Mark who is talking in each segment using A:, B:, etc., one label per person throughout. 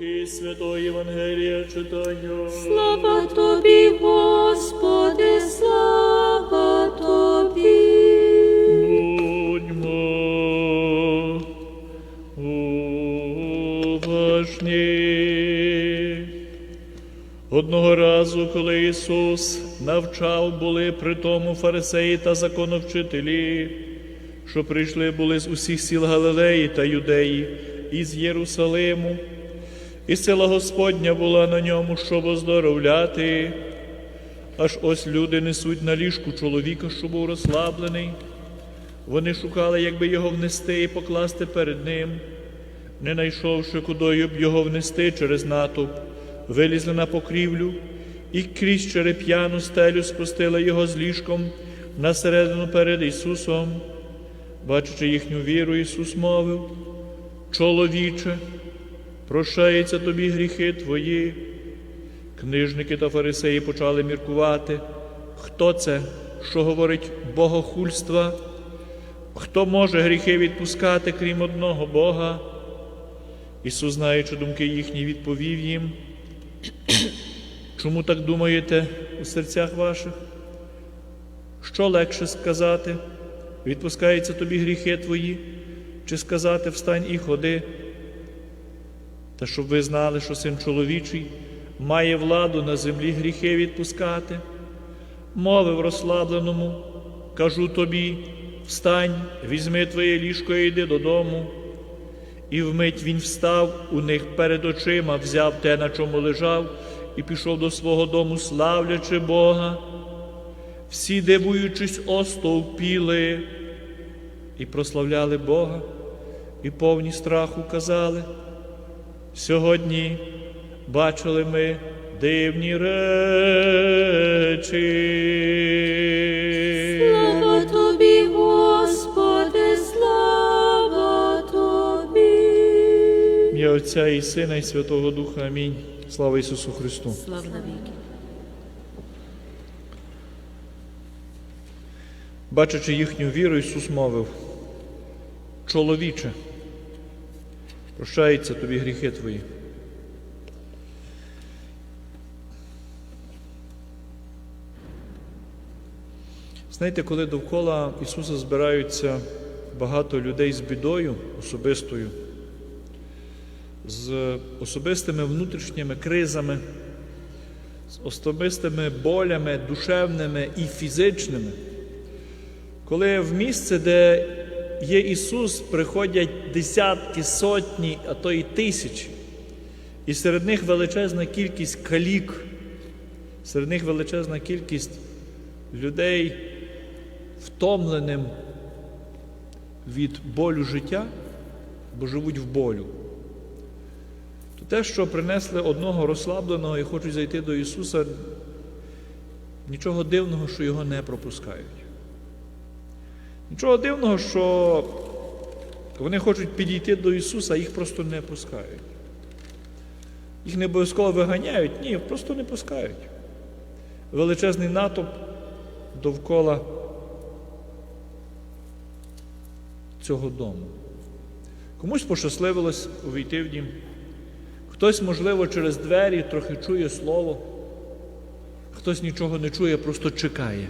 A: Луки Святого Євангелія читання.
B: Слава тобі, Господи, слава тобі.
A: Будьмо уважні. Одного разу, коли Ісус навчав, були при тому фарисеї та законовчителі, що прийшли були з усіх сіл Галилеї та Юдеї, і з Єрусалиму, і сила Господня була на ньому, щоб оздоровляти. Аж ось люди несуть на ліжку чоловіка, що був розслаблений. Вони шукали, як би його внести і покласти перед ним. Не знайшовши, кудою б його внести через натовп, вилізли на покрівлю і крізь череп'яну стелю спустили його з ліжком на середину перед Ісусом. Бачачи їхню віру, Ісус мовив: Чоловіче, прощаються тобі гріхи твої. Книжники та фарисеї почали міркувати, хто це, що говорить богохульства, хто може гріхи відпускати, крім одного Бога. Ісус, знаючи думки їхні, відповів їм, чому так думаєте у серцях ваших? Що легше сказати? Відпускаються тобі гріхи твої, чи сказати встань і ходи? Та щоб ви знали, що син чоловічий має владу на землі гріхи відпускати, мовив розслабленому, кажу тобі, встань, візьми твоє ліжко і йди додому. І вмить він встав у них перед очима, взяв те, на чому лежав, і пішов до свого дому, славлячи Бога. Всі, дивуючись, остовпіли і прославляли Бога, і повні страху казали. Сьогодні бачили ми дивні речі.
B: Слава тобі, Господи, слава тобі.
A: Ім'я Отця і Сина, і Святого Духа. Амінь. Слава Ісусу Христу.
B: Слава навіки.
A: Бачачи їхню віру, Ісус мовив, чоловіче, прощаються тобі гріхи твої. Знаєте, коли довкола Ісуса збираються багато людей з бідою особистою, з особистими внутрішніми кризами, з особистими болями, душевними і фізичними, коли в місце, де є Ісус, приходять десятки, сотні, а то й тисячі, і серед них величезна кількість калік, серед них величезна кількість людей, втомленим від болю життя, бо живуть в болю. То те, що принесли одного розслабленого і хочуть зайти до Ісуса, нічого дивного, що його не пропускають. Нічого дивного, що вони хочуть підійти до Ісуса, а їх просто не пускають. Їх не обов'язково виганяють, ні, просто не пускають. Величезний натовп довкола цього дому. Комусь пощасливилось увійти в дім. Хтось, можливо, через двері трохи чує слово, хтось нічого не чує, просто чекає.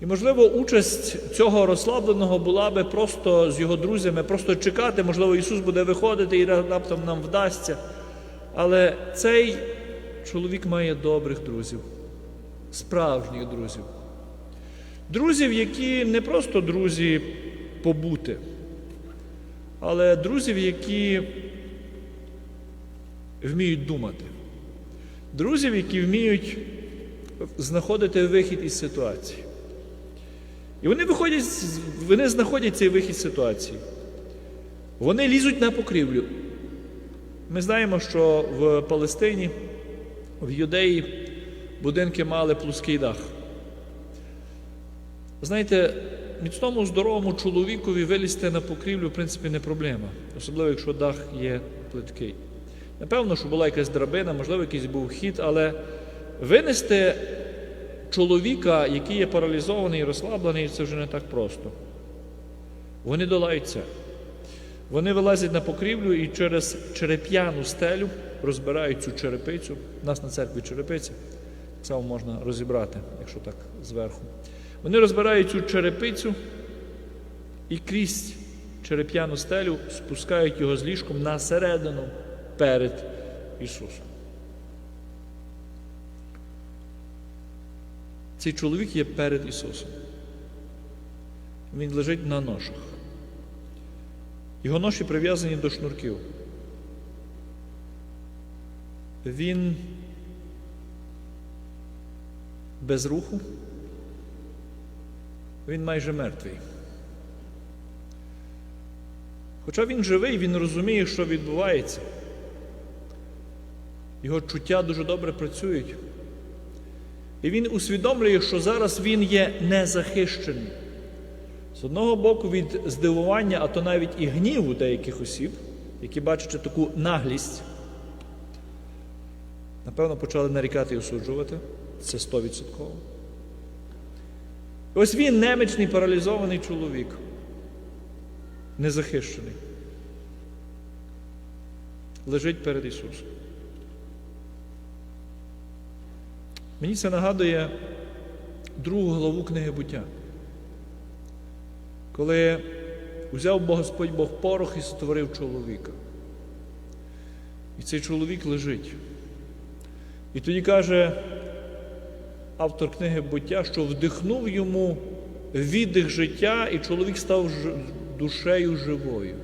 A: І, можливо, участь цього розслабленого була би просто з його друзями, просто чекати, можливо, Ісус буде виходити і раптом нам вдасться. Але цей чоловік має добрих друзів, справжніх друзів. Друзів, які не просто друзі побути, але друзів, які вміють думати. Друзів, які вміють знаходити вихід із ситуації. І вони виходять, вони знаходять цей вихід з ситуації. Вони лізуть на покрівлю. Ми знаємо, що в Палестині, в Юдеї будинки мали плоский дах. Знаєте, міцному здоровому чоловікові вилізти на покрівлю, в принципі, не проблема, особливо якщо дах є плиткий. Напевно, що була якась драбина, можливо, якийсь був хід, але винести чоловіка, який є паралізований і розслаблений, це вже не так просто. Вони долають це. Вони вилазять на покрівлю і через череп'яну стелю розбирають цю черепицю. У нас на церкві черепиця. Так само можна розібрати, якщо так зверху. Вони розбирають цю черепицю і крізь череп'яну стелю спускають його з ліжком на середину перед Ісусом. Цей чоловік є перед Ісусом. Він лежить на ношах. Його ноші прив'язані до шнурків. Він без руху, він майже мертвий. Хоча він живий, він розуміє, що відбувається. Його чуття дуже добре працюють. І він усвідомлює, що зараз він є незахищений. З одного боку, від здивування, а то навіть і гніву деяких осіб, які бачачи таку наглість, напевно, почали нарікати і осуджувати. Це стовідсотково. Ось він немічний паралізований чоловік, незахищений. Лежить перед Ісусом. Мені це нагадує другу главу книги буття. Коли Бог Господь Бог порох і створив чоловіка. І цей чоловік лежить. І тоді каже автор книги буття, що вдихнув йому віддих життя, і чоловік став душею живою.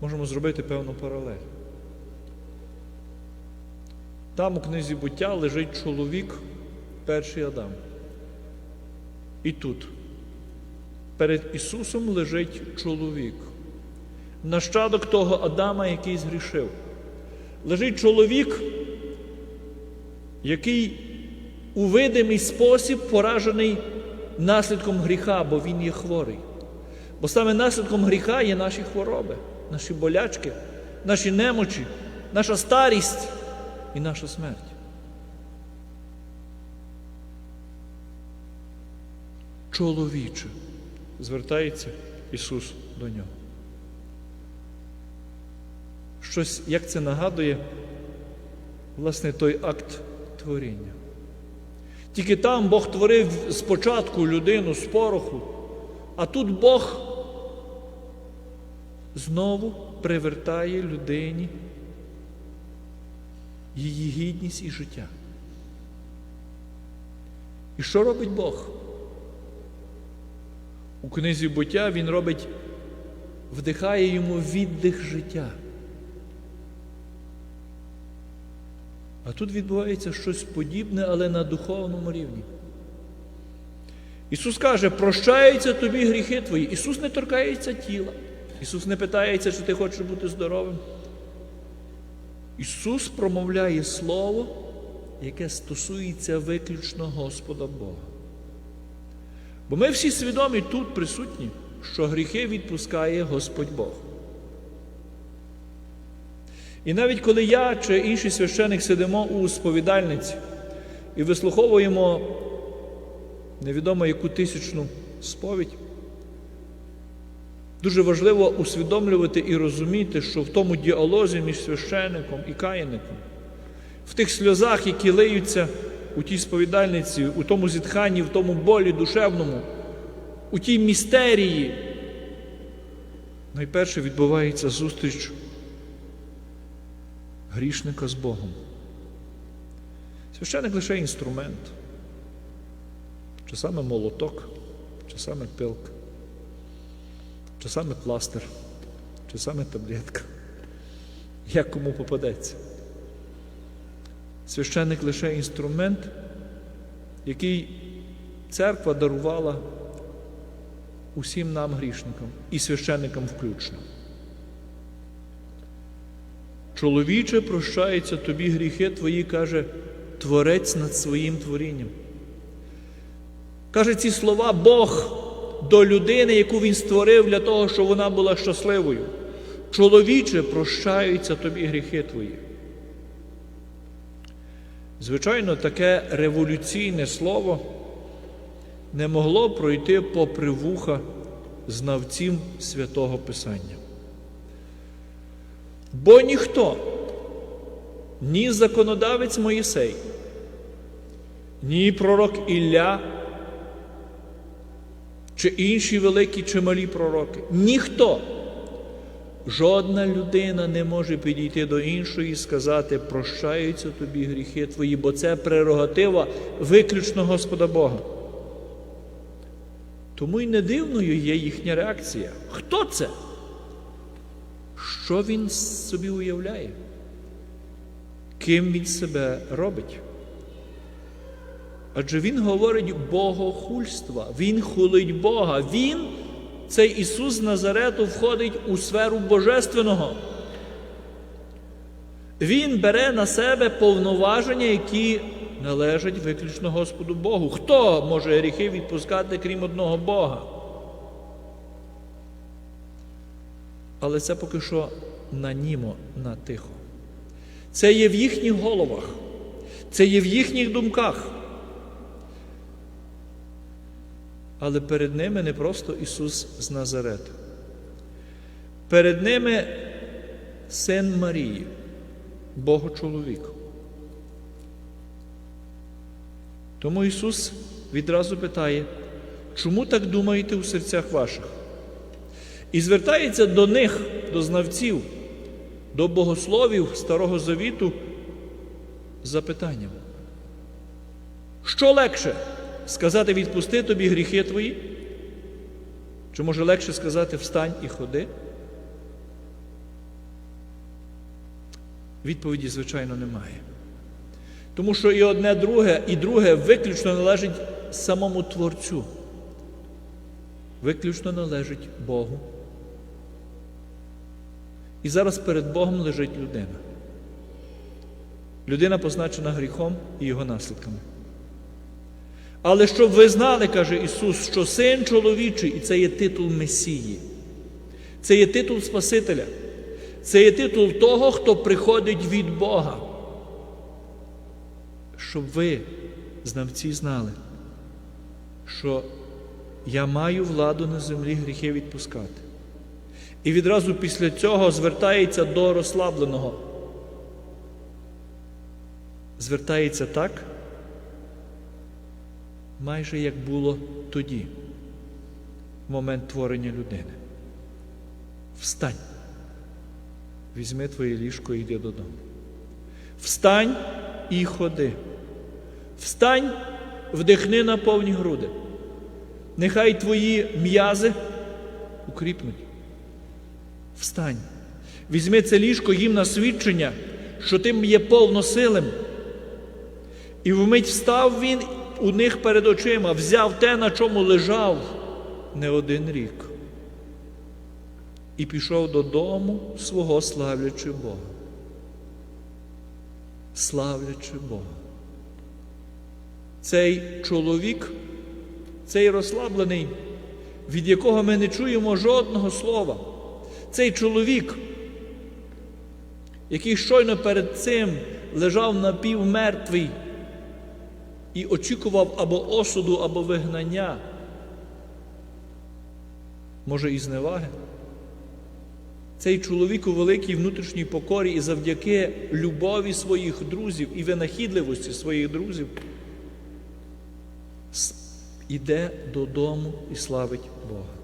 A: Можемо зробити певну паралель. Там у книзі буття лежить чоловік, перший Адам. І тут перед Ісусом лежить чоловік, нащадок того Адама, який згрішив. Лежить чоловік, який у видимий спосіб поражений наслідком гріха, бо він є хворий. Бо саме наслідком гріха є наші хвороби, наші болячки, наші немочі, наша старість і наша смерть. Чоловіче, звертається Ісус до нього. Щось, як це нагадує, власне, той акт творіння. Тільки там Бог творив спочатку людину з пороху, а тут Бог знову привертає людині її гідність і життя. І що робить Бог? У книзі буття він робить, вдихає йому віддих життя. А тут відбувається щось подібне, але на духовному рівні. Ісус каже, прощаються тобі гріхи твої. Ісус не торкається тіла. Ісус не питається, чи ти хочеш бути здоровим. Ісус промовляє Слово, яке стосується виключно Господа Бога. Бо ми всі свідомі тут присутні, що гріхи відпускає Господь Бог. І навіть коли я чи інший священик сидимо у сповідальниці і вислуховуємо невідомо яку тисячну сповідь, дуже важливо усвідомлювати і розуміти, що в тому діалозі між священником і каяником, в тих сльозах, які лиються у тій сповідальниці, у тому зітханні, в тому болі душевному, у тій містерії, найперше відбувається зустріч грішника з Богом. Священик лише інструмент, чи саме молоток, чи саме пилка, чи саме пластир, чи саме таблетка, як кому попадеться. Священник лише інструмент, який церква дарувала усім нам грішникам і священникам включно. Чоловіче, прощаються тобі гріхи твої, каже Творець над своїм творінням. Каже ці слова Бог до людини, яку Він створив для того, щоб вона була щасливою. Чоловіче, прощаються тобі гріхи твої. Звичайно, таке революційне слово не могло пройти попри вуха знавців святого Писання. Бо ніхто, ні законодавець Моїсей, ні пророк Ілля, чи інші великі чи малі пророки, ніхто, жодна людина не може підійти до іншої і сказати, прощаються тобі гріхи твої, бо це прерогатива виключно Господа Бога. Тому й не дивною є їхня реакція. Хто це? Що він собі уявляє? Ким він себе робить? Адже Він говорить богохульства, Він хулить Бога. Він, цей Ісус Назарету, входить у сферу Божественного. Він бере на себе повноваження, які належать виключно Господу Богу. Хто може гріхи відпускати, крім одного Бога? Але це поки що на німо, на тихо. Це є в їхніх головах, це є в їхніх думках. Але перед ними не просто Ісус з Назарета. Перед ними син Марії, Богочоловік. Тому Ісус відразу питає, чому так думаєте у серцях ваших? І звертається до них, до знавців, до богословів Старого Завіту запитанням. Що легше сказати відпусти тобі гріхи твої? Чи може легше сказати встань і ходи? Відповіді, звичайно, немає. Тому що і одне друге, і друге виключно належить самому Творцю. Виключно належить Богу. І зараз перед Богом лежить людина. Людина позначена гріхом і його наслідками. Але щоб ви знали, каже Ісус, що син чоловічий, і це є титул Месії, це є титул Спасителя, це є титул того, хто приходить від Бога. Щоб ви, знавці, знали, що я маю владу на землі гріхи відпускати. І відразу після цього звертається до розслабленого. Звертається так, майже як було тоді, в момент творення людини. Встань, візьми твоє ліжко і йди додому. Встань і ходи. Встань, вдихни на повні груди. Нехай твої м'язи укріпнуть. Встань. Візьми це ліжко їм на свідчення, що ти є повносилим. І вмить встав він у них перед очима, взяв те, на чому лежав не один рік. І пішов додому свого славлячи Бога. Славлячи Бога. Цей чоловік, цей розслаблений, від якого ми не чуємо жодного слова. Цей чоловік, який щойно перед цим лежав напівмертвий і очікував або осуду, або вигнання, може і зневаги. Цей чоловік у великій внутрішній покорі і завдяки любові своїх друзів і винахідливості своїх друзів іде додому і славить Бога.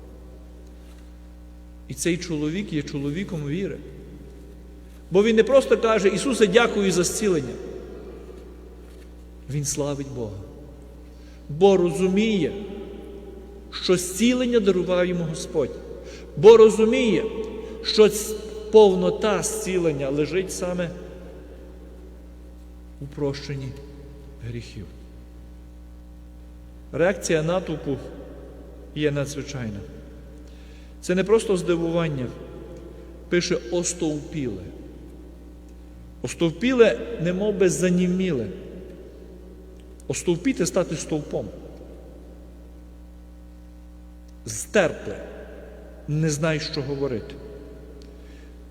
A: І цей чоловік є чоловіком віри. Бо він не просто каже, Ісусе, дякую за зцілення. Він славить Бога. Бо розуміє, що зцілення дарував йому Господь. Бо розуміє, що повнота зцілення лежить саме у прощенні гріхів. Реакція натовпу є надзвичайна. Це не просто здивування, пише остовпіле. Остовпіле, немов би заніміле. Остовпіти стати стовпом. Стерпле, не знай, що говорити.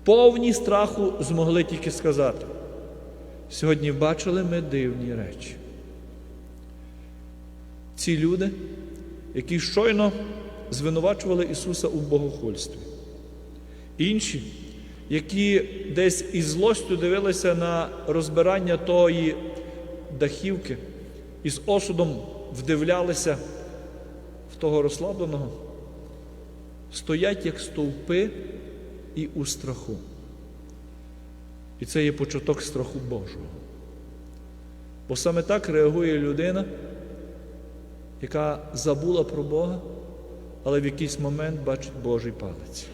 A: Повні страху змогли тільки сказати. Сьогодні бачили ми дивні речі. Ці люди, які щойно звинувачували Ісуса у богохульстві. Інші, які десь із злостю дивилися на розбирання тої дахівки і з осудом вдивлялися в того розслабленого, стоять як стовпи і у страху. І це є початок страху Божого. Бо саме так реагує людина, яка забула про Бога, але в якийсь момент бачить Божий палець.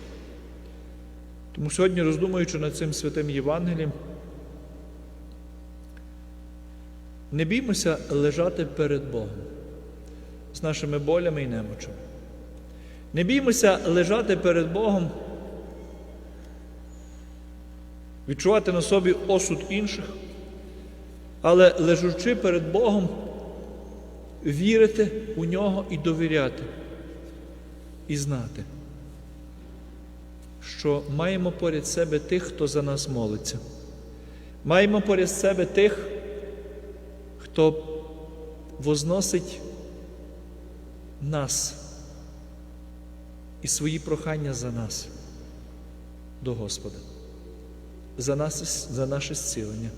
A: Тому сьогодні, роздумуючи над цим святим Євангелієм, не біймося лежати перед Богом з нашими болями і немочами. Не біймося лежати перед Богом, відчувати на собі осуд інших, але лежучи перед Богом, вірити у нього і довіряти, і знати, що маємо поряд себе тих, хто за нас молиться. Маємо поряд себе тих, хто возносить нас і свої прохання за нас до Господа, за, нас, за наше зцілення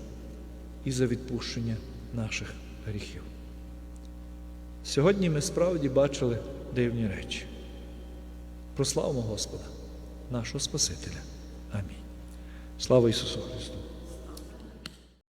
A: і за відпущення наших гріхів. Сьогодні ми справді бачили дивні речі. Прославимо Господа, нашого Спасителя. Амінь. Слава Ісусу Христу!